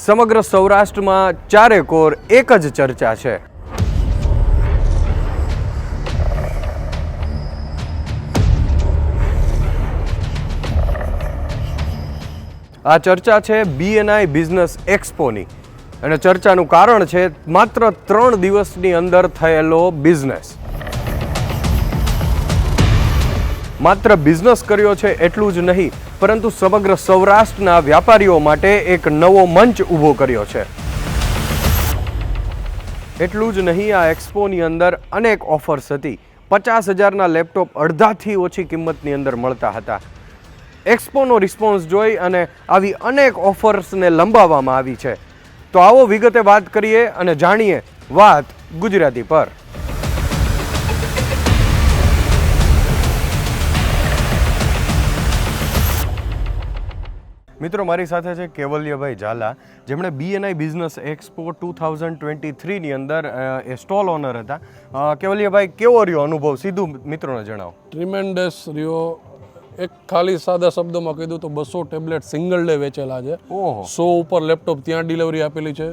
સમગ્ર સૌરાષ્ટ્રમાં ચારે કોર એક જ ચર્ચા છે. આ ચર્ચા છે બીએનઆઈ બિઝનેસ એક્સપોની અને ચર્ચાનું કારણ છે માત્ર ત્રણ દિવસની અંદર થયેલો બિઝનેસ માત્ર બિઝનેસ કર્યો છે એટલું જ નહીં, પરંતુ સમગ્ર સૌરાષ્ટ્રના વ્યાપારીઓ માટે એક નવો મંચ ઊભો કર્યો છે. એટલું જ નહીં, આ એક્સપોની અંદર અનેક ઓફર્સ હતી. પચાસ હજારના લેપટોપ અડધાથી ઓછી કિંમતની અંદર મળતા હતા. એક્સપોનો રિસ્પોન્સ જોઈ અને આવી અનેક ઓફર્સને લંબાવવામાં આવી છે. તો આવો વિગતે વાત કરીએ અને જાણીએ વાત ગુજરાતી પર. મિત્રો મારી સાથે છે કેવલ્યભાઈ ઝાલા. જેમણે BNI business expo two thousand twenty થ્રીની અંદર એ સ્ટોલ ઓનર હતા. કેવલ્યભાઈ કેવો રહ્યો અનુભવ? સીધું મિત્રોને જણાવો. ટ્રીમેન્ડસ રહ્યો. એક ખાલી સાદા શબ્દમાં કહી દઉં તો બસો ટેબ્લેટ સિંગલ ડે વેચેલા છે. સો ઉપર લેપટોપ ત્યાં ડિલિવરી આપેલી છે.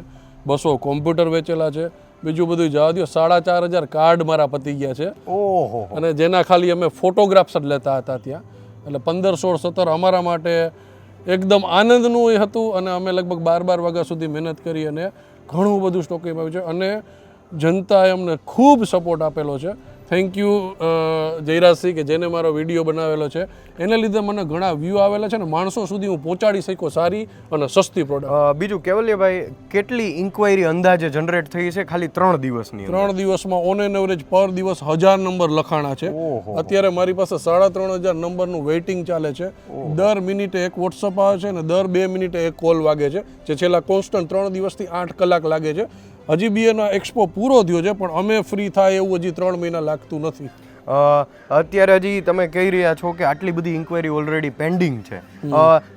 બસો કોમ્પ્યુટર વેચેલા છે. બીજું બધું જવા દો સાડા ચાર હજાર કાર્ડ મારા પતી ગયા છે. ઓહો. અને જેના ખાલી અમે ફોટોગ્રાફ્સ જ લેતા હતા ત્યાં. એટલે પંદર સોળ સત્તર અમારા માટે એકદમ આનંદનું એ હતું અને અમે લગભગ બાર બાર વાગ્યા સુધી મહેનત કરી અને ઘણું બધું સ્ટોકિંગ આવ્યું છે. અને જનતાએ અમને ખૂબ સપોર્ટ આપેલો છે. થેન્ક યુ જયરાજસિંહ કે જેને મારો વીડિયો બનાવેલો છે. એને લીધે મને ઘણા વ્યૂ આવેલા છે ને માણસો સુધી હું પહોંચાડી શક્યો સારી અને સસ્તી પ્રોડક્ટ બીજું કેવલ્યભાઈ કેટલી ઇન્ક્વાયરી અંદાજે જનરેટ થઈ છે ખાલી ત્રણ દિવસની ત્રણ દિવસમાં ઓન એન એવરેજ પર દિવસ હજાર નંબર લખાણા છે. અત્યારે મારી પાસે સાડા ત્રણ હજાર નંબરનું વેઇટિંગ ચાલે છે. દર મિનિટે એક વોટ્સઅપ આવે છે અને દર બે મિનિટે એક કોલ વાગે છે. જે છેલ્લા કોન્સ્ટન્ટ ત્રણ દિવસથી આઠ કલાક લાગે છે. હજી બી એનો એક્સપો પૂરો થયો છે પણ અમે ફ્રી થાય એવું હજી ત્રણ મહિના લાગતું નથી. અત્યારે હજી તમે કહી રહ્યા છો કે આટલી બધી ઇન્કવાયરી ઓલરેડી પેન્ડિંગ છે.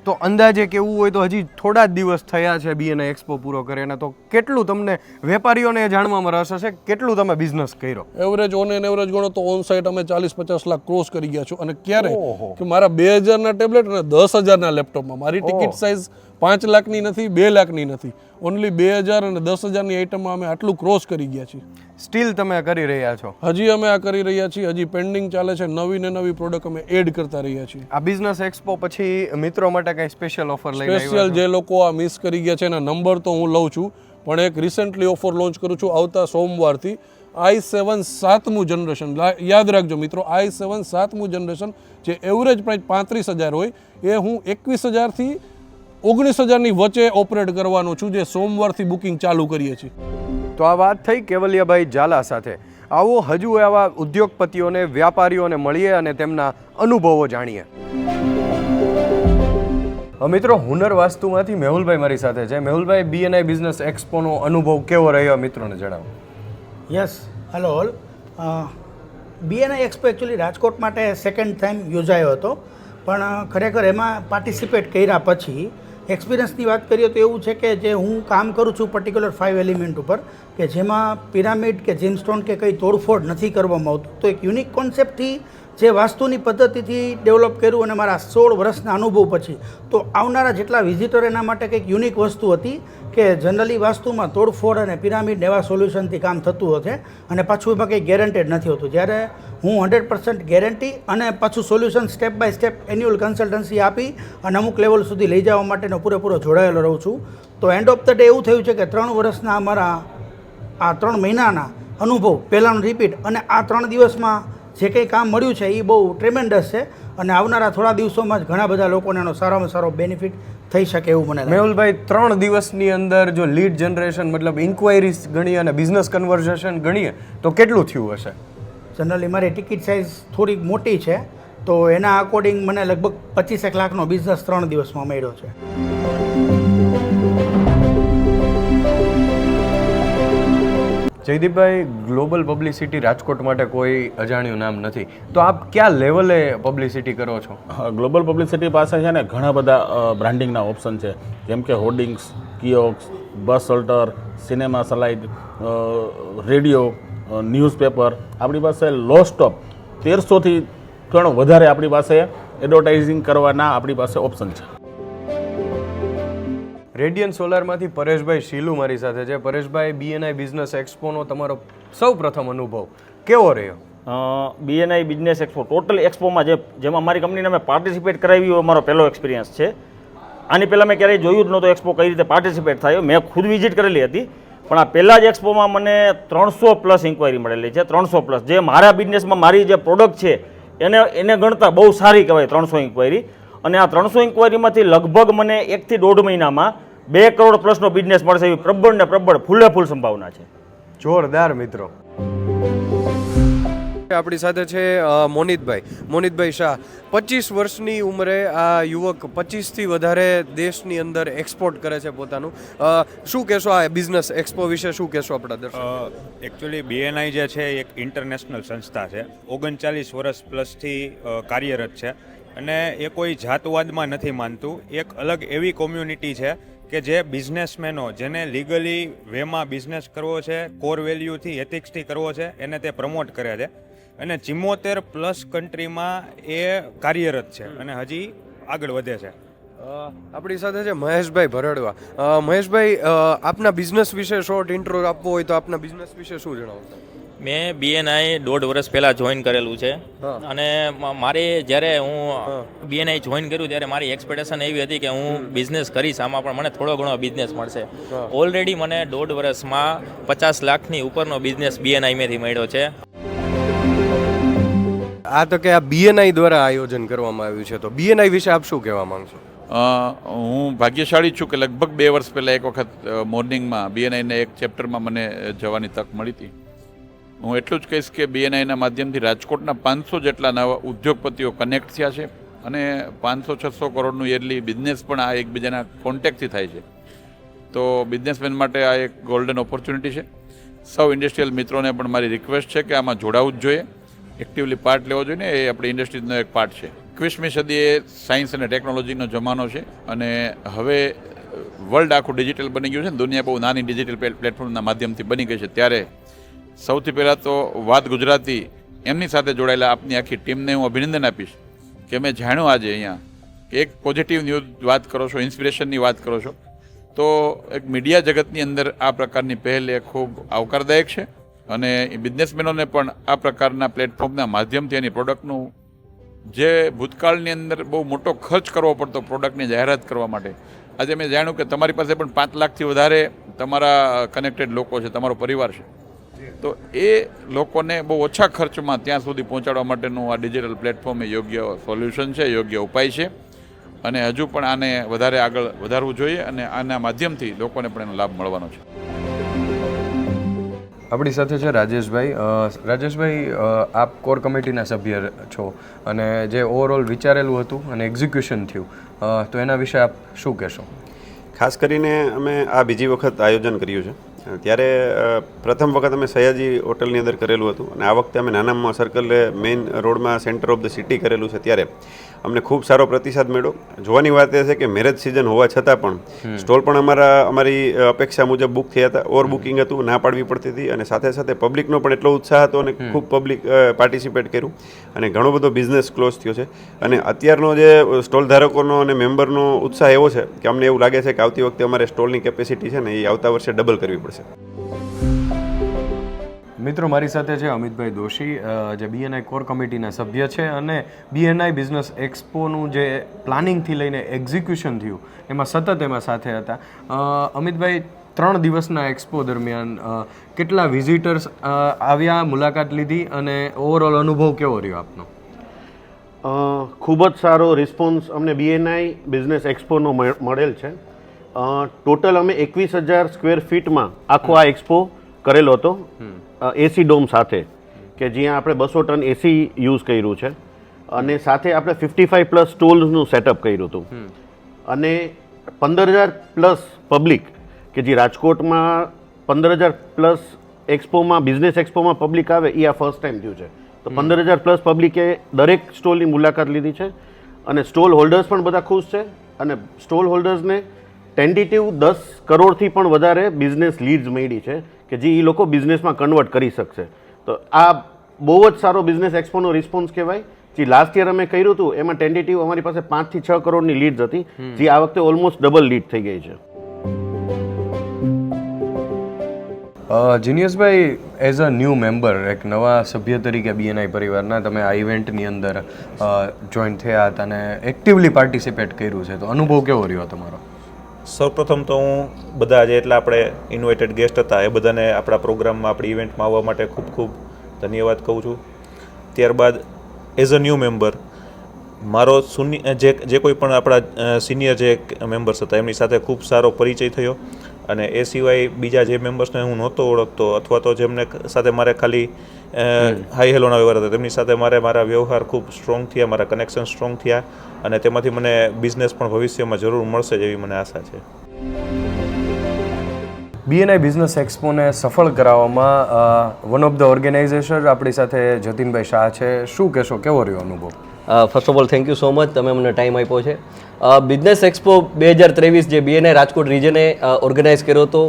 તો અંદાજે કેવું હોય તો હજી થોડા જ દિવસ થયા છે બીએનઆઈ એક્સપો પૂરો કરીને તો કેટલું તમને વેપારીઓને જાણવામાં રસ હશે? કેટલું તમે બિઝનેસ કર્યો? એવરેજ ઓન એન એવરેજ ગણો તો ઓન સાઇટ અમે ચાલીસ પચાસ લાખ ક્રોસ કરી ગયા છો. અને ક્યારે? કે મારા બે હજારના ટેબ્લેટ અને દસ હજારના લેપટોપમાં મારી ટિકિટ સાઇઝ પાંચ લાખની નથી બે લાખની નથી. ઓનલી બે હજાર અને દસ હજારની આઇટમમાં અમે આટલું ક્રોસ કરી ગયા છીએ. સ્ટીલ તમે કરી રહ્યા છો? હજી અમે આ કરી રહ્યા છીએ હજી પેન્ડિંગ ચાલે છે નવી ને નવી પ્રોડક્ટ અમે એડ કરતા રહ્યા છીએ. આ બિઝનેસ એક્સપો પછી મિત્રો માટે કંઈ સ્પેશિયલ ઓફર લઈ સ્પેશિયલ જે લોકો આ મિસ કરી ગયા છે એના નંબર તો હું લઉં છું પણ એક રિસેન્ટલી ઓફર લોન્ચ કરું છું આવતા સોમવારથી. આઈ સેવન સાતમું જનરેશન યાદ રાખજો મિત્રો આઈ સેવન સાતમું જનરેશન જે એવરેજ પ્રાઇસ પાંત્રીસ હજાર હોય એ હું એકવીસ હજારથી ઓગણીસ હજારની વચ્ચે ઓપરેટ કરવાનો છું જે સોમવારથી બુકિંગ ચાલુ કરીએ છીએ. તો આ વાત થઈ કેવલિયાભાઈ ઝાલા સાથે. આવો હજુ એવા ઉદ્યોગપતિઓને વ્યાપારીઓને મળીએ અને તેમના અનુભવો જાણીએ. મિત્રો હુનર વાસ્તુમાંથી મેહુલભાઈ મારી સાથે છે. મેહુલભાઈ બીએનઆઈ બિઝનેસ એક્સપોનો અનુભવ કેવો રહ્યો મિત્રોને જણાવો. Yes hello all BNI expo actually Rajkot માટે સેકન્ડ ટાઈમ યોજાયો હતો. પણ ખરેખર એમાં પાર્ટિસિપેટ કર્યા પછી એક્સપિરિયન્સની વાત કરીએ તો એવું છે કે જે હું કામ કરું છું પર્ટિક્યુલર ફાઇવ એલિમેન્ટ ઉપર, કે જેમાં પિરામિડ કે જેમસ્ટોન કે કંઈ તોડફોડ નથી કરવામાં આવતું, તો એક યુનિક કોન્સેપ્ટથી જે વાસ્તુની પદ્ધતિથી ડેવલપ કર્યું અને મારા સોળ વર્ષના અનુભવ પછી, તો આવનારા જેટલા વિઝિટર એના માટે કંઈક યુનિક વસ્તુ હતી કે જનરલી વાસ્તુમાં તોડફોડ અને પિરામિડ એવા સોલ્યુશનથી કામ થતું હશે અને પાછું એમાં કંઈ ગેરંટેડ નથી હોતું. જ્યારે હું હંડ્રેડ પર્સન્ટ ગેરંટી અને પાછું solution step by step annual consultancy આપી અને અમુક લેવલ સુધી લઈ જવા માટેનો પૂરેપૂરો જોડાયેલો રહું છું. તો એન્ડ ઓફ ધ ડે એવું થયું છે કે ત્રણ વર્ષના અમારા આ ત્રણ મહિનાના અનુભવ, પહેલાંનો રિપીટ અને આ ત્રણ દિવસમાં જે કંઈ કામ મળ્યું છે એ બહુ ટ્રેમેન્ડસ છે અને આવનારા થોડા દિવસોમાં જ ઘણા બધા લોકોને એનો સારામાં સારો બેનિફિટ થઈ શકે એવું મને મેહુલભાઈ ત્રણ દિવસની અંદર જો લીડ જનરેશન મતલબ ઇન્ક્વાયરીઝ ગણીએ અને બિઝનેસ કન્વર્ઝેશન ગણીએ તો કેટલું થયું હશે? જનરલી મારી ટિકિટ સાઇઝ થોડીક મોટી છે તો એના અકોર્ડિંગ મને લગભગ પચીસેક લાખનો બિઝનેસ ત્રણ દિવસમાં મળ્યો છે. જયદીપભાઈ ગ્લોબલ પબ્લિસિટી રાજકોટ માટે કોઈ અજાણ્યું નામ નથી. તો આપ કયા લેવલે પબ્લિસિટી કરો છો? ગ્લોબલ પબ્લિસિટી પાસે છે ને ઘણા બધા બ્રાન્ડિંગના ઓપ્શન છે. જેમ કે hoardings kiosks bus shelter cinema slide radio newspaper આપણી પાસે લો સ્ટોપ તેરસોથી ઘણો વધારે આપણી પાસે એડવર્ટાઇઝિંગ કરવાના આપણી પાસે ઓપ્શન છે. રેડિયન સોલારમાંથી પરેશભાઈ શીલુ મારી સાથે છે. પરેશભાઈ બીએનઆઈ બિઝનેસ એક્સપોનો તમારો સૌ પ્રથમ અનુભવ કેવો રહ્યો? બીએનઆઈ બિઝનેસ એક્સપો ટોટલ એક્સપોમાં જે, જેમાં મારી કંપનીને મેં પાર્ટિસિપેટ કરાવી એવો મારો પહેલો એક્સપિરિયન્સ છે. આની પહેલાં મેં ક્યારેય જોયું જ નહોતો એક્સપો કઈ રીતે પાર્ટિસિપેટ થાય. મેં ખુદ વિઝિટ કરેલી હતી. પણ આ પહેલાં જ એક્સપોમાં મને ત્રણસો પ્લસ ઇન્ક્વાયરી મળેલી છે. ત્રણસો પ્લસ જે મારા બિઝનેસમાં મારી જે પ્રોડક્ટ છે, એને એને ગણતા બહુ સારી કહેવાય ત્રણસો ઇન્ક્વાયરી અને આ ત્રણસો ઇન્ક્વાયરીમાંથી લગભગ મને એકથી દોઢ મહિનામાં બે કરોડ પ્લસનો બિઝનેસ મળશે એવી પ્રબળ ને પ્રબળ ફૂલે ફૂલ સંભાવના છે. જોરદાર મિત્રો. આપણી સાથે છે મોનિતભાઈ. મોનિતભાઈ શાહ પચીસ વર્ષની ઉંમરે આ યુવક પચીસથી વધારે દેશની અંદર એક્સપોર્ટ કરે છે પોતાનું. શું કહેશો આ બિઝનેસ એક્સપો વિશે? શું કહેશો આપણા દર્શક? એકચ્યુઅલી બીએનઆઈ જે છે એક ઇન્ટરનેશનલ સંસ્થા છે. ઓગણચાલીસ વર્ષ પ્લસથી કાર્યરત છે. અને એ કોઈ જાતવાદમાં નથી માનતું. એક અલગ એવી કોમ્યુનિટી છે કે જે બિઝનેસમેનો જેને લીગલી વેમાં બિઝનેસ કરવો છે કોર વેલ્યુથી એથિક્સથી કરવો છે એને તે પ્રમોટ કરે છે. અને ચિમ્મોતેર પ્લસ કન્ટ્રીમાં એ કાર્યરત છે અને હજી આગળ વધે છે. આપણી સાથે છે મહેશભાઈ ભરડવા. મહેશભાઈ આપના બિઝનેસ વિશે શોર્ટ ઇન્ટ્રો આપવો હોય તો આપના બિઝનેસ વિશે શું જણાવશો મેં બીએનઆઈ દોઢ વર્ષ પહેલાં જોઈન કરેલું છે. અને મારે જ્યારે હું બીએનઆઈ જોઈન કર્યું ત્યારે મારી એક્સપેક્ટેશન એવી હતી કે હું બિઝનેસ કરીશ. આમાં પણ મને થોડો ઘણો બિઝનેસ મળશે. ઓલરેડી મને દોઢ વર્ષમાં પચાસ લાખની ઉપરનો બિઝનેસ બીએનઆઈમાંથી મળ્યો છે. આ તો કે આ બીએનઆઈ દ્વારા આયોજન કરવામાં આવ્યું છે. તો બીએનઆઈ વિશે આપ શું કહેવા માંગશો? હું ભાગ્યશાળી છું કે લગભગ બે વર્ષ પહેલાં એક વખત મોર્નિંગમાં બીએનઆઈના એક ચેપ્ટરમાં મને જવાની તક મળી હતી. હું એટલું જ કહીશ કે બીએનઆઈના માધ્યમથી રાજકોટના પાંચસો જેટલા નવા ઉદ્યોગપતિઓ કનેક્ટ થયા છે અને પાંચસો છસો કરોડનું યરલી બિઝનેસ પણ આ એકબીજાના કોન્ટેક્ટથી થાય છે. તો બિઝનેસમેન માટે આ એક ગોલ્ડન ઓપોર્ચ્યુનિટી છે. સૌ ઇન્ડસ્ટ્રીયલ મિત્રોને પણ મારી રિક્વેસ્ટ છે કે આમાં જોડાવું જ જોઈએ. એક્ટિવલી પાર્ટ લેવો જોઈએ ને એ આપણી ઇન્ડસ્ટ્રીઝનો એક પાર્ટ છે. એકવીસમી સદી એ સાયન્સ અને ટેકનોલોજીનો જમાનો છે અને હવે વર્લ્ડ આખું ડિજિટલ બની ગયું છે દુનિયા બહુ નાની ડિજિટલ પ્લેટફોર્મના માધ્યમથી બની ગઈ છે. ત્યારે સૌથી પહેલાં તો વાત ગુજરાતી, એમની સાથે જોડાયેલા આપની આખી ટીમને હું અભિનંદન આપીશ કે મેં જાણ્યું આજે અહીંયા કે એક પોઝિટિવ ન્યૂઝ વાત કરો છો ઇન્સ્પિરેશનની વાત કરો છો. તો એક મીડિયા જગતની અંદર આ પ્રકારની પહેલ એ ખૂબ આવકારદાયક છે અને બિઝનેસમેનોને પણ આ પ્રકારના પ્લેટફોર્મના માધ્યમથી એની પ્રોડક્ટનું જે ભૂતકાળની અંદર બહુ મોટો ખર્ચ કરવો પડતો પ્રોડક્ટની જાહેરાત કરવા માટે. આજે મેં જાણ્યું કે તમારી પાસે પણ પાંચ લાખથી વધારે તમારા કનેક્ટેડ લોકો છે, તમારો પરિવાર છે. તો એ લોકોને બહુ ઓછા ખર્ચમાં ત્યાં સુધી પહોંચાડવા માટેનું આ ડિજિટલ પ્લેટફોર્મ એ યોગ્ય સોલ્યુશન છે યોગ્ય ઉપાય છે. અને હજુ પણ આને વધારે આગળ વધારવું જોઈએ અને આના માધ્યમથી લોકોને પણ એનો લાભ મળવાનો છે. આપણી સાથે છે રાજેશભાઈ. રાજેશભાઈ આપ કોર કમિટીના સભ્ય છો અને જે ઓવરઓલ વિચારેલું હતું અને એક્ઝિક્યુશન થયું તો એના વિશે આપ શું કહેશો? ખાસ કરીને અમે આ બીજી વખત આયોજન કર્યું છે. ત્યારે પ્રથમ વખત અમે સયાજી હોટલની અંદર કરેલું હતું. અને આ વખતે અમે નાનામાં સર્કલે મેઇન રોડમાં સેન્ટર ઓફ ધ સિટી કરેલું છે ત્યારે. અમને ખૂબ સારો પ્રતિસાદ મળ્યો. જોવાની વાત એ છે કે મેરેજ સિઝન હોવા છતાં પણ સ્ટોલ પણ અમારા અમારી અપેક્ષા મુજબ બુક થયા હતા. ઓવર બુકિંગ હતું ના પાડવી પડતી હતી અને સાથે સાથે પબ્લિકનો પણ એટલો ઉત્સાહ હતો અને ખૂબ પબ્લિક પાર્ટિસિપેટ કર્યું. અને ઘણો બધો બિઝનેસ ક્લોઝ થયો છે. અને અત્યારનો જે સ્ટોલ ધારકોનો અને મેમ્બરનો ઉત્સાહ એવો છે કે અમને એવું લાગે છે કે આવતી વખતે અમારે સ્ટોલની કેપેસિટી છે ને એ આવતા વર્ષે ડબલ કરવી પડશે. મિત્રો, મારી સાથે છે અમિતભાઈ દોશી જે બીએનઆઈ કોર કમિટીના સભ્ય છે અને બીએનઆઈ બિઝનેસ એક્સપોનું જે પ્લાનિંગથી લઈને એક્ઝિક્યુશન થયું, એમાં સતત એમાં સાથે હતા. અમિતભાઈ, ત્રણ દિવસના એક્સપો દરમિયાન કેટલા વિઝિટર્સ આવ્યા, મુલાકાત લીધી અને ઓવરઓલ અનુભવ કેવો રહ્યો આપનો? ખૂબ જ સારો રિસ્પોન્સ અમને બીએનઆઈ બિઝનેસ એક્સપોનો મળેલ છે. ટોટલ અમે એકવીસ હજાર સ્ક્વેર ફીટમાં આખો આ એક્સપો કરેલો હતો એસી ડોમ સાથે કે જ્યાં આપણે બસો ટન એસી યુઝ કર્યું છે. અને સાથે આપણે ફિફ્ટી ફાઈવ પ્લસ સ્ટોલ્સનું સેટઅપ કર્યું હતું. અને પંદર હજાર પ્લસ પબ્લિક કે જે રાજકોટમાં પંદર હજાર પ્લસ એક્સપોમાં બિઝનેસ એક્સપોમાં પબ્લિક આવે એ આ ફર્સ્ટ ટાઈમ થયું છે. તો પંદર હજાર પ્લસ પબ્લિકે દરેક સ્ટોલની મુલાકાત લીધી છે. અને સ્ટોલ હોલ્ડર્સ પણ બધા ખુશ છે. અને સ્ટોલ હોલ્ડર્સને ટેન્ટેટિવ દસ કરોડથી પણ વધારે બિઝનેસ લીડ્સ મળી છે. કે જે એ લોકો બિઝનેસમાં કન્વર્ટ કરી શકશે. તો આ બહુ જ સારો બિઝનેસ એક્સપોનો રિસ્પોન્સ કહેવાય. જે લાસ્ટ યર અમે કર્યું હતું એમાં ટેન્ટેટિવ અમારી પાસે પાંચથી છ કરોડની લીડ્સ હતી. જે આ વખતે ઓલમોસ્ટ ડબલ લીડ થઈ ગઈ છે. જીનિયસભાઈ એઝ અ ન્યૂ મેમ્બર એક નવા સભ્ય તરીકે બીએનઆઈ પરિવારના તમે આ ઇવેન્ટની અંદર જોઈન થયા હતા અને એક્ટિવલી પાર્ટિસિપેટ કર્યું છે. તો અનુભવ કેવો રહ્યો તમારો? સૌપ્રથમ તો હું બધા જે એટલા આપણે ઇન્વાઇટેડ ગેસ્ટ હતા, એ બધાને આપણા પ્રોગ્રામમાં, આપણી ઇવેન્ટમાં આવવા માટે ખૂબ ખૂબ ધન્યવાદ કહું છું. ત્યારબાદ એઝ અ ન્યૂ મેમ્બર મારો સુની, જે જે કોઈ પણ આપણા સિનિયર જે મેમ્બર્સ હતા, એમની સાથે ખૂબ સારો પરિચય થયો. અને એ સિવાય બીજા જે મેમ્બર્સને હું નહોતો ઓળખતો, અથવા તો જેમને સાથે મારે ખાલી હાઈ હેલોના વ્યવહાર હતા. તેમની સાથે મારે મારા વ્યવહાર ખૂબ સ્ટ્રોંગ થયા મારા કનેક્શન સ્ટ્રોંગ થયા અને તેમાંથી મને બિઝનેસ પણ ભવિષ્યમાં જરૂર મળશે જેવી મને આશા છે. બીએનઆઈ બિઝનેસ એક્સપોને સફળ કરાવવામાં વન ઓફ ધ ઓર્ગેનાઇઝેશન આપણી સાથે જતીનભાઈ શાહ છે. શું કહેશો કેવો રહ્યો અનુભવ? First of all thank you so much તમે મને ટાઈમ આપ્યો છે. બિઝનેસ એક્સપો બે હજાર ત્રેવીસ જે બીએનઆઈ રાજકોટ રિજને ઓર્ગેનાઇઝ કર્યો હતો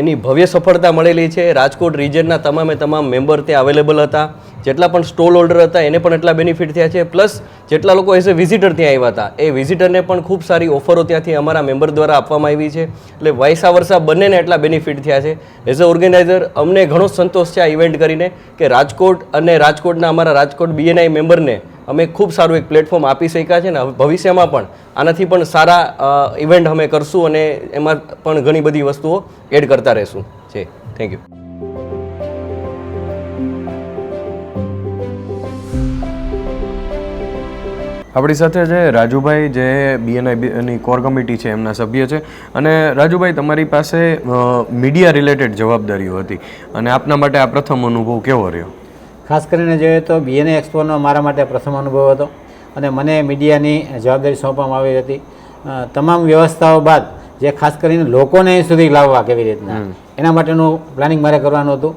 એની ભવ્ય સફળતા મળેલી છે. રાજકોટ રિજનના તમામે તમામ મેમ્બર ત્યાં અવેલેબલ હતા. જેટલા પણ સ્ટોલ હોલ્ડર હતા, એને પણ એટલા બેનિફિટ થયા છે. પ્લસ જેટલા લોકો એઝ અ વિઝિટર ત્યાં આવ્યા હતા, એ વિઝિટરને પણ ખૂબ સારી ઓફરો ત્યાંથી અમારા મેમ્બર દ્વારા આપવામાં આવી છે. એટલે વાયસા વર્ષા બંનેને એટલા બેનિફિટ થયા છે. એઝ અ ઓર્ગેનાઇઝર અમને ઘણો સંતોષ છે આ ઇવેન્ટ કરીને કે રાજકોટ અને રાજકોટના અમારા રાજકોટ બીએનઆઈ મેમ્બરને અમે ખૂબ સારું એક પ્લેટફોર્મ આપી શક્યા છે ને ભવિષ્યમાં પણ આનાથી પણ સારા ઇવેન્ટ અમે કરશું અને એમાં પણ ઘણી બધી વસ્તુઓ એડ કરતા રહેશું. છે. થેન્ક યુ આપણી સાથે છે રાજુભાઈ, જે બીએનઆઈની કોર કમિટી છે, એમના સભ્ય છે. અને રાજુભાઈ, તમારી પાસે મીડિયા રિલેટેડ જવાબદારીઓ હતી. અને આપના માટે આ પ્રથમ અનુભવ કેવો રહ્યો? ખાસ કરીને જોઈએ તો બીએનએ એક્સપોનો મારા માટે પ્રથમ અનુભવ હતો અને મને મીડિયાની જવાબદારી સોંપવામાં આવી હતી. તમામ વ્યવસ્થાઓ બાદ જે ખાસ કરીને લોકોને અહીં સુધી લાવવા કેવી રીતના એના માટેનું પ્લાનિંગ મારે કરવાનું હતું.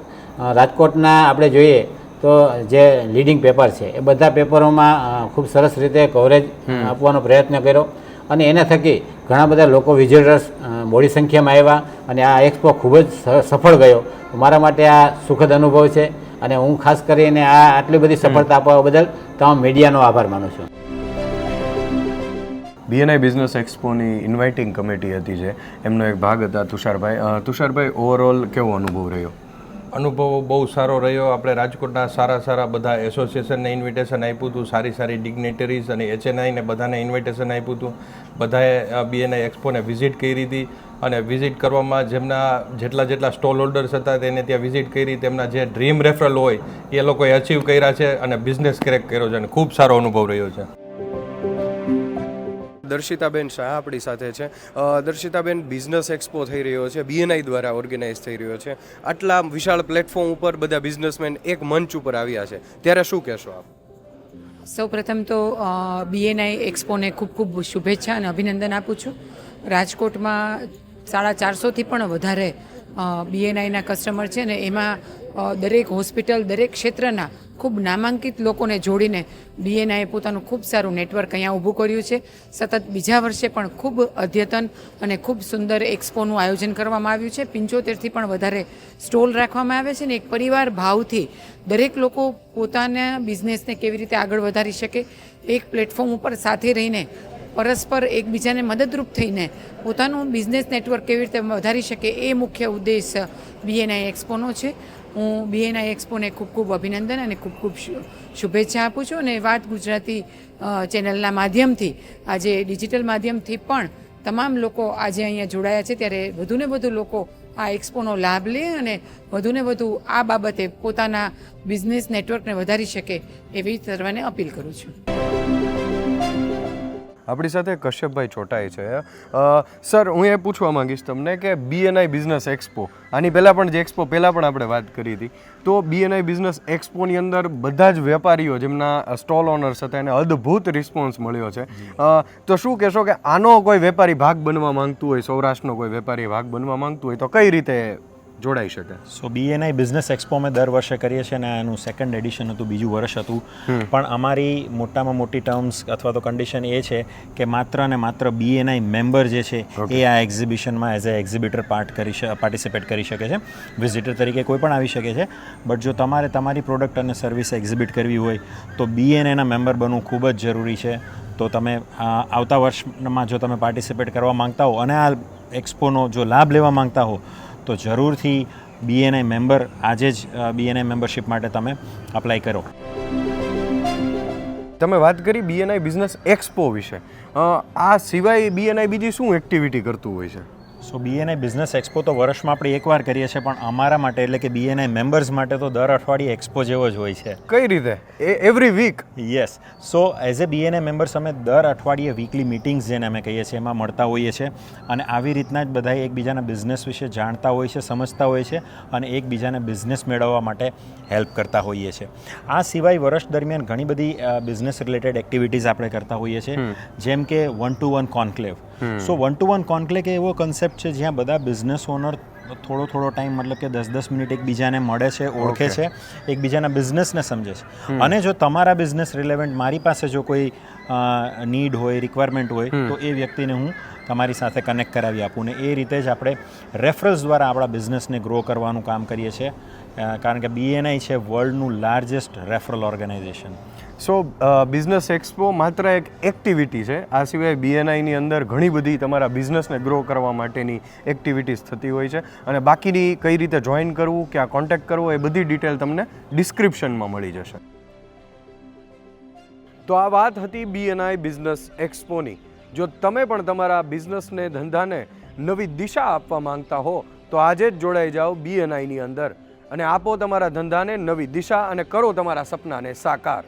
રાજકોટના આપણે જોઈએ તો જે લીડિંગ પેપર છે એ બધા પેપરોમાં ખૂબ સરસ રીતે કવરેજ આપવાનો પ્રયત્ન કર્યો અને એના થકી ઘણા બધા લોકો વિઝિટર્સ મોડી સંખ્યામાં આવ્યા અને આ એક્સપો ખૂબ જ સફળ ગયો. મારા માટે આ સુખદ અનુભવ છે. અને હું ખાસ કરીને આ આટલી બધી સફળતા આપવા બદલ તમામ મીડિયાનો આભાર માનું છું. બીએનઆઈ બિઝનેસ એક્સપોની ઇન્વાઇટિંગ કમિટી હતી જે. એમનો એક ભાગ હતા તુષારભાઈ. તુષારભાઈ ઓવરઓલ કેવો અનુભવ રહ્યો? અનુભવ બહુ સારો રહ્યો. આપણે રાજકોટના સારા સારા બધા એસોસિએશનને ઇન્વિટેશન આપ્યું હતું. સારી સારી ડિગ્નેટરીઝ અને એચએનઆઈને બધાને ઇન્વિટેશન આપ્યું હતું. બધાએ બીએનઆઈ એક્સપોને વિઝિટ કરી હતી. અને વિઝિટ કરવામાં જેમના જેટલા જેટલા સ્ટોલ હોલ્ડર્સ હતા તેને ત્યાં વિઝિટ કરી તેમના જે ડ્રીમ રેફરલ હોય એ લોકોએ અચીવ કર્યા છે અને બિઝનેસ ક્રેક કર્યો છે અને ખૂબ સારો અનુભવ રહ્યો છે. દર્શિતાબેન શાહ આપણી સાથે છે. દર્શિતાબેન બિઝનેસ એક્સપો થઈ રહ્યો છે બીએનઆઈ દ્વારા ઓર્ગેનાઇઝ થઈ રહ્યો છે. આટલા વિશાળ પ્લેટફોર્મ ઉપર બધા બિઝનેસમેન એક મંચ ઉપર આવ્યા છે. ત્યારે શું કહેશો આપ? સૌપ્રથમ તો બીએનઆઈ એક્સપોને ખૂબ ખૂબ શુભેચ્છા અને અભિનંદન આપું છું. રાજકોટમાં સાડા ચારસોથી પણ વધારે બીએનઆઈના કસ્ટમર છે ને એમાં દરેક હોસ્પિટલ દરેક ક્ષેત્રના ખૂબ નામાંકિત લોકોને જોડીને બીએનઆઈએ પોતાનું ખૂબ સારું નેટવર્ક અહીંયા ઊભું કર્યું છે. સતત બીજા વર્ષે પણ ખૂબ અદ્યતન અને ખૂબ સુંદર એક્સપોનું આયોજન કરવામાં આવ્યું છે. પંચોતેરથી પણ વધારે સ્ટોલ રાખવામાં આવે છે ને એક પરિવાર ભાવથી દરેક લોકો પોતાના બિઝનેસને કેવી રીતે આગળ વધારી શકે, એક પ્લેટફોર્મ ઉપર સાથે રહીને પરસ્પર એકબીજાને મદદરૂપ થઈને પોતાનું બિઝનેસ નેટવર્ક કેવી રીતે વધારી શકે એ મુખ્ય ઉદ્દેશ બીએનઆઈ એક્સપોનો છે. હું બીએનઆઈ એક્સપોને ખૂબ ખૂબ અભિનંદન અને ખૂબ ખૂબ શુભેચ્છા આપું છું અને વાત ગુજરાતી ચેનલના માધ્યમથી, આજે ડિજિટલ માધ્યમથી પણ તમામ લોકો આજે અહીંયા જોડાયા છે. ત્યારે વધુને વધુ લોકો આ એક્સપોનો લાભ લે અને વધુને વધુ આ બાબતે પોતાના બિઝનેસ નેટવર્કને વધારી શકે એવી સર્વને અપીલ કરું છું. આપણી સાથે કશ્યપભાઈ ચોટાઈ છે. સર, હું એ પૂછવા માંગીશ તમને કે બીએનઆઈ બિઝનેસ એક્સપો આની પહેલાં પણ જે એક્સપો પહેલાં પણ આપણે વાત કરી હતી, તો બીએનઆઈ બિઝનેસ એક્સપોની અંદર બધા જ વેપારીઓ જેમના સ્ટોલ ઓનર્સ હતા, એને અદ્ભુત રિસ્પોન્સ મળ્યો છે. તો શું કહેશો કે આનો કોઈ વેપારી ભાગ બનવા માંગતું હોય, સૌરાષ્ટ્રનો કોઈ વેપારી ભાગ બનવા માંગતું હોય, તો કઈ રીતે જોડાઈ શકે. સો બીએનઆઈ બિઝનેસ એક્સપો અમે દર વર્ષે કરીએ છીએ અને એનું સેકન્ડ એડિશન હતું બીજું વર્ષ હતું. પણ અમારી મોટામાં મોટી ટર્મ્સ અથવા તો કન્ડિશન એ છે કે માત્ર અને માત્ર બીએનઆઈ મેમ્બર જે છે એ આ એક્ઝિબિશનમાં એઝ અ એક્ઝિબિટર પાર્ટ કરી પાર્ટિસિપેટ કરી શકે છે. વિઝિટર તરીકે કોઈ પણ આવી શકે છે. બટ જો તમારે તમારી પ્રોડક્ટ અને સર્વિસ એક્ઝિબિટ કરવી હોય તો બીએનઆઈના મેમ્બર બનવું ખૂબ જ જરૂરી છે. તો તમે આવતા વર્ષમાં જો તમે પાર્ટિસિપેટ કરવા માંગતા હો અને આ એક્સપોનો જો લાભ લેવા માંગતા હો તો જરૂરથી બીએનઆઈ મેમ્બર આજે જ બીએનઆઈ મેમ્બરશિપ માટે તમે અપ્લાય કરો. તમે વાત કરી બીએનઆઈ બિઝનેસ એક્સપો વિશે. આ સિવાય બીએનઆઈ બીજી શું એક્ટિવિટી કરતું હોય છે? સો બીએનઆઈ બિઝનેસ એક્સપો તો વર્ષમાં આપણે એકવાર કરીએ છીએ પણ અમારા માટે એટલે કે બીએનઆઈ મેમ્બર્સ માટે તો દર અઠવાડિયે એક્સપો જેવો જ હોય છે. કઈ રીતે? A every week yes so as a BNI members અમે દર અઠવાડિયે વીકલી મિટિંગ્સ જેને અમે કહીએ છીએ એમાં મળતા હોઈએ છીએ અને આવી રીતના જ બધા એકબીજાના બિઝનેસ વિશે જાણતા હોય છે સમજતા હોય છે અને એકબીજાને બિઝનેસ મેળવવા માટે હેલ્પ કરતા હોઈએ છીએ. આ સિવાય વર્ષ દરમિયાન ઘણી બધી બિઝનેસ રિલેટેડ એક્ટિવિટીઝ આપણે કરતા હોઈએ છીએ જેમ કે one to one conclave so one to one conclave એવો કન્સેપ્ટ છે જ્યાં બધા બિઝનેસ ઓનર થોડો થોડો ટાઈમ મતલબ કે દસ દસ મિનિટ એકબીજાને મળે છે ઓળખે છે એકબીજાના બિઝનેસને સમજે છે. અને જો તમારા બિઝનેસ રિલેવન્ટ મારી પાસે જો કોઈ નીડ હોય રિક્વાયરમેન્ટ હોય તો એ વ્યક્તિને હું તમારી સાથે કનેક્ટ કરાવી આપું. ને એ રીતે જ આપણે રેફરલ્સ દ્વારા આપણા બિઝનેસને ગ્રો કરવાનું કામ કરીએ છીએ. કારણ કે બીએનઆઈ છે વર્લ્ડનું largest referral organisation so business expo માત્ર એક એક્ટિવિટી છે. આ સિવાય બીએનઆઈની અંદર ઘણી બધી તમારા બિઝનેસને ગ્રો કરવા માટેની એક્ટિવિટીઝ થતી હોય છે. અને બાકીની કઈ રીતે જોઈન કરવું કે આ કોન્ટેક્ટ કરવો, એ બધી ડિટેલ તમને ડિસ્ક્રિપ્શનમાં મળી જશે. તો આ વાત હતી બીએનઆઈ બિઝનેસ એક્સપોની જો તમે પણ તમારા બિઝનેસને ધંધાને નવી દિશા આપવા માંગતા હો, તો આજે જ જોડાઈ જાઓ બીએનઆઈની અંદર. અને આપો તમારા ધંધાને નવી દિશા અને કરો તમારા સપનાને સાકાર.